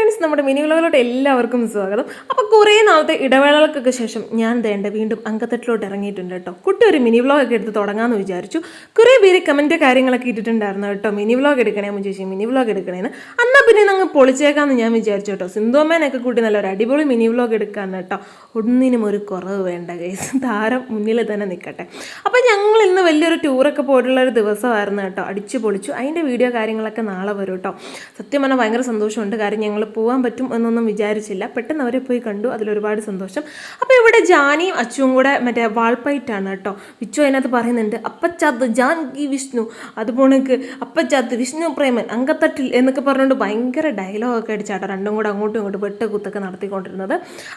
Friends നമ്മുടെ mini വ്ലോഗിലോട്ട് എല്ലാവർക്കും സ്വാഗതം. അപ്പോൾ കുറേ നാളത്തെ ഇടവേളകൾക്കൊക്കെ ശേഷം ഞാൻ ദേണ്ട വീണ്ടും അങ്കത്തട്ടിലോട്ട് ഇറങ്ങിയിട്ടുണ്ട് കേട്ടോ. കുട്ടി ഒരു മിനി വ്ലോഗൊക്കെ എടുത്ത് തുടങ്ങാമെന്ന് വിചാരിച്ചു. കുറേ പേര് കമന്റ് കാര്യങ്ങളൊക്കെ ഇട്ടിട്ടുണ്ടായിരുന്നു കേട്ടോ. മിനി വ്ലോഗ് എടുക്കണേ ചേച്ചി മിനി വ്ലോഗ് എടുക്കണേന്ന്. എന്നാൽ പിന്നെ അങ്ങ് പൊളിച്ചേക്കാമെന്ന് ഞാൻ വിചാരിച്ചു കേട്ടോ. സിന്ധുമ്മേനൊക്കെ കൂട്ടി നല്ലൊരു അടിപൊളി മിനി വ്ലോഗ് എടുക്കാമെന്ന് കേട്ടോ. ഒന്നിനും ഒരു കുറവ് വേണ്ട കേസ് താരം മുന്നിൽ തന്നെ നിൽക്കട്ടെ അപ്പോൾ ഞങ്ങൾ ഇന്ന് വലിയൊരു ടൂറൊക്കെ പോയിട്ടുള്ള ഒരു ദിവസമായിരുന്നു കേട്ടോ. അടിച്ചു പൊളിച്ചു. അതിന്റെ വീഡിയോ കാര്യങ്ങളൊക്കെ നാളെ വരും കേട്ടോ. സത്യം പറഞ്ഞാൽ ഭയങ്കര സന്തോഷമുണ്ട്. കാര്യം ഞങ്ങൾ പോകാൻ പറ്റും എന്നൊന്നും വിചാരിച്ചില്ല. പെട്ടെന്ന് അവരെ പോയി കണ്ടു. അതിലൊരുപാട് സന്തോഷം. അപ്പോൾ ഇവിടെ ജാനിയും അച്ചുവും കൂടെ മറ്റേ വാൾപ്പൈറ്റാണ് കേട്ടോ. വിച്ചു അതിനകത്ത് പറയുന്നുണ്ട് അപ്പച്ചാത്ത് ജാൻകി വിഷ്ണു. അതുപോണക്ക് അപ്പച്ചാത്ത് വിഷ്ണു പ്രേമൻ അങ്കത്തട്ടിൽ എന്നൊക്കെ പറഞ്ഞുകൊണ്ട് ഭയങ്കര ഡയലോഗൊക്കെ അടിച്ചാട്ടോ രണ്ടും കൂടെ അങ്ങോട്ടും ഇങ്ങോട്ടും വെട്ട് കുത്തൊക്കെ നടത്തിക്കൊണ്ടിരുന്നത്.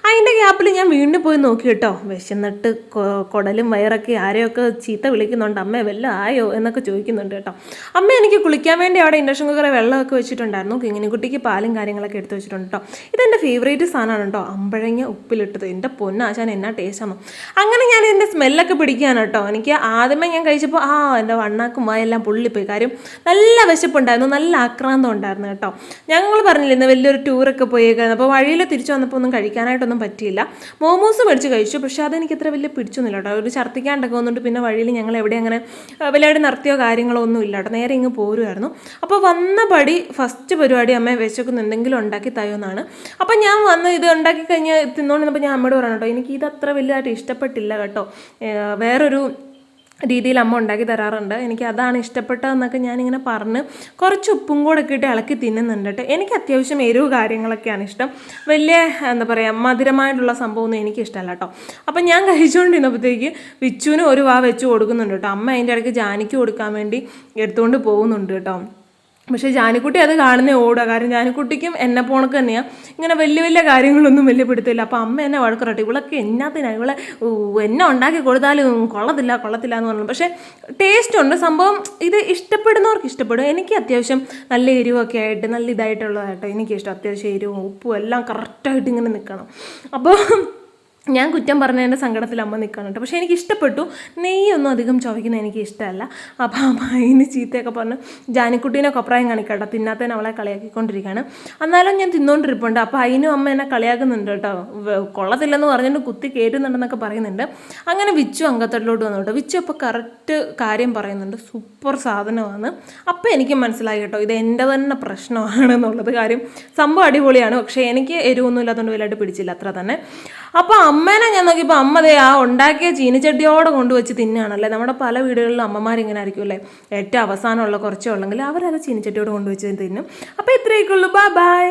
അതിന്റെ ഗ്യാപ്പിൽ ഞാൻ വീണ്ടും പോയി നോക്കി കേട്ടോ. വിശന്നിട്ട് കുടലും വയറൊക്കെ ആരെയൊക്കെ ചീത്ത വിളിക്കുന്നുണ്ട്. അമ്മ വല്ല ആയോ എന്നൊക്കെ ചോദിക്കുന്നുണ്ട് കേട്ടോ. അമ്മ എനിക്ക് കുളിക്കാൻ വേണ്ടി അവിടെ ഇൻഡക്ഷൻ കുക്കറെ വെള്ളമൊക്കെ വെച്ചിട്ടുണ്ടായിരുന്നു. കിങ്ങിനിക്കുട്ടിക്ക് പാലും കാര്യങ്ങളൊക്കെ എടുത്ത് വെച്ചിട്ടുണ്ട് കേട്ടോ ഇതെന്റെ ഫേവറേറ്റ് സാധനമാണ് കേട്ടോ അമ്പഴങ്ങ ഉപ്പിലിട്ടത്. എന്റെ പൊന്നാശാൻ എന്നാ ടേസ്റ്റാണ് അങ്ങനെ ഞാൻ എന്റെ സ്മെല്ലൊക്കെ പിടിക്കുകയാണ് കേട്ടോ എനിക്ക് ആദ്യമേ ഞാൻ കഴിച്ചപ്പോൾ ആ എന്റെ വണ്ണാക്കും വായെല്ലാം പൊള്ളിപ്പോയി. കാര്യം നല്ല വിശപ്പുണ്ടായിരുന്നു. നല്ല ആക്രാന്തം ഉണ്ടായിരുന്നു കേട്ടോ ഞങ്ങൾ പറഞ്ഞില്ല ഇന്ന് വലിയൊരു ടൂറൊക്കെ പോയേക്കായിരുന്നു അപ്പോൾ വഴിയിൽ തിരിച്ചു വന്നപ്പോൾ ഒന്നും കഴിക്കാനായിട്ടൊന്നും പറ്റിയില്ല. മോമോസ് മേടിച്ച് കഴിച്ചു. പക്ഷേ അതെനിക്ക് അത്ര വലിയ പിടിച്ചൊന്നുമില്ല കേട്ടോ ഒരു ഛർദ്ദിക്കാണ്ടൊക്കെ വന്നിട്ട് പിന്നെ വഴിയിൽ ഞങ്ങൾ എവിടെ അങ്ങനെ ആ, വലിയതായിട്ട് നിർത്തിയോ കാര്യങ്ങളോ ഒന്നും ഇല്ല കേട്ടോ നേരെ ഇങ്ങ് പോരുമായിരുന്നു അപ്പോൾ വന്ന പടി ഫസ്റ്റ് പരിപാടി അമ്മ വിശക്കുന്നുണ്ടെങ്കിലും ഉണ്ടാക്കി തരുമെന്നാണ്. അപ്പം ഞാൻ വന്ന് ഇത് ഉണ്ടാക്കി കഴിഞ്ഞ് തിന്നുകൊണ്ടിരുന്നപ്പോൾ ഞാൻ അമ്മയോട് പറഞ്ഞു കേട്ടോ എനിക്ക് ഇത് അത്ര വലുതായിട്ട് ഇഷ്ടപ്പെട്ടില്ല കേട്ടോ. വേറൊരു രീതിയിൽ അമ്മ ഉണ്ടാക്കി തരാറുണ്ട്. എനിക്ക് അതാണ് ഇഷ്ടപ്പെട്ടതെന്നൊക്കെ ഞാനിങ്ങനെ പറഞ്ഞ് കുറച്ച് ഉപ്പും കൂടെ ഒക്കെ ഇട്ട് ഇളക്കി തിന്നുന്നുണ്ട് കേട്ടോ. എനിക്ക് അത്യാവശ്യം എരിവ് കാര്യങ്ങളൊക്കെയാണ് ഇഷ്ടം. വലിയ എന്താ പറയുക മധുരമായിട്ടുള്ള സംഭവമൊന്നും എനിക്ക് ഇഷ്ടമല്ല കേട്ടോ. അപ്പം ഞാൻ കഴിച്ചുകൊണ്ടിരുന്നപ്പോഴത്തേക്ക് വിച്ചുവിന് ഒരു വാ വെച്ച് കൊടുക്കുന്നുണ്ട് കേട്ടോ. അമ്മ അതിന്റെ ഇടയ്ക്ക് ജാനിക്ക് കൊടുക്കാൻ വേണ്ടി എടുത്തുകൊണ്ട് പോകുന്നുണ്ട് കേട്ടോ. പക്ഷേ ജാനിക്കുട്ടി അത് കാണുന്നേ ഓടുക കാരണം ജാനിക്കുട്ടിക്കും എന്നെ പോണക്ക് തന്നെയാണ് ഇങ്ങനെ വലിയ വലിയ കാര്യങ്ങളൊന്നും വലിയ പിടുത്തില്ല അപ്പോൾ അമ്മ എന്നെ വഴക്കുറട്ടെ ഇവളൊക്കെ എന്നാത്തിനാണ് ഇവളെ എന്നെ ഉണ്ടാക്കി കൊടുത്താലും കൊള്ളത്തില്ല കൊള്ളത്തില്ല എന്ന് പറഞ്ഞു പക്ഷേ ടേസ്റ്റ് ഉണ്ട്. സംഭവം ഇത് ഇഷ്ടപ്പെടുന്നവർക്ക് ഇഷ്ടപ്പെടും. എനിക്ക് അത്യാവശ്യം നല്ല എരിവൊക്കെ ആയിട്ട് നല്ല ഇതായിട്ടുള്ളതായിട്ടോ എനിക്കിഷ്ടം. അത്യാവശ്യം എരിവും ഉപ്പും എല്ലാം കറക്റ്റായിട്ട് ഇങ്ങനെ നിൽക്കണം അപ്പോൾ ഞാൻ കുറ്റം പറഞ്ഞതിന്റെ സങ്കടത്തിൽ അമ്മ നിൽക്കണം കേട്ടോ. പക്ഷേ എനിക്ക് ഇഷ്ടപ്പെട്ടു നെയ്യൊന്നും അധികം ചുവയ്ക്കുന്നത് എനിക്ക് ഇഷ്ടമല്ല അപ്പോൾ ആ മൈന് ചീത്തയൊക്കെ പറഞ്ഞ് ജാനിക്കുട്ടീനെ കൊപ്രായം കാണിക്കട്ടോ തിന്നാത്തതിന് അവളെ കളിയാക്കിക്കൊണ്ടിരിക്കുകയാണ്. എന്നാലും ഞാൻ തിന്നുകൊണ്ടിരിപ്പുണ്ട് അപ്പോൾ അതിനും അമ്മ എന്നെ കളിയാക്കുന്നുണ്ട് കേട്ടോ. കൊള്ളത്തില്ലെന്ന് പറഞ്ഞിട്ട് കുത്തി കയറ്റുന്നുണ്ടെന്നൊക്കെ പറയുന്നുണ്ട്. അങ്ങനെ വിച്ചു അങ്കത്തട്ടിലോട്ട് വന്നു കേട്ടോ. വിച്ചു അപ്പോൾ കറക്റ്റ് കാര്യം പറയുന്നുണ്ട്. സൂപ്പർ സാധനമാണ്. അപ്പോൾ എനിക്ക് മനസ്സിലായി കേട്ടോ. ഇത് എന്റെ തന്നെ പ്രശ്നമാണ് എന്നുള്ളത് കാര്യം. സംഭവം അടിപൊളിയാണ്. പക്ഷേ എനിക്ക് എരിവൊന്നും ഇല്ലാത്തതുകൊണ്ട് വലുതായിട്ട് പിടിച്ചില്ല. അത്ര തന്നെ. അപ്പോൾ അമ്മേനെ ഞാൻ നോക്കിയപ്പോൾ അമ്മ ദേ ആ ഉണ്ടാക്കിയ ചീനിച്ചട്ടിയോടെ കൊണ്ടുവച്ച് തിന്നുകയാണല്ലേ നമ്മുടെ പല വീടുകളിലും അമ്മമാരിങ്ങനെ ആയിരിക്കും അല്ലേ? ഏറ്റവും അവസാനമുള്ള കുറച്ചേ ഉള്ളെങ്കിൽ അവരത് ചീനിച്ചട്ടിയോട് കൊണ്ടുവച്ച് തിന്നും. അപ്പോൾ ഇത്രയൊക്കെ ഉള്ളൂ. Bye bye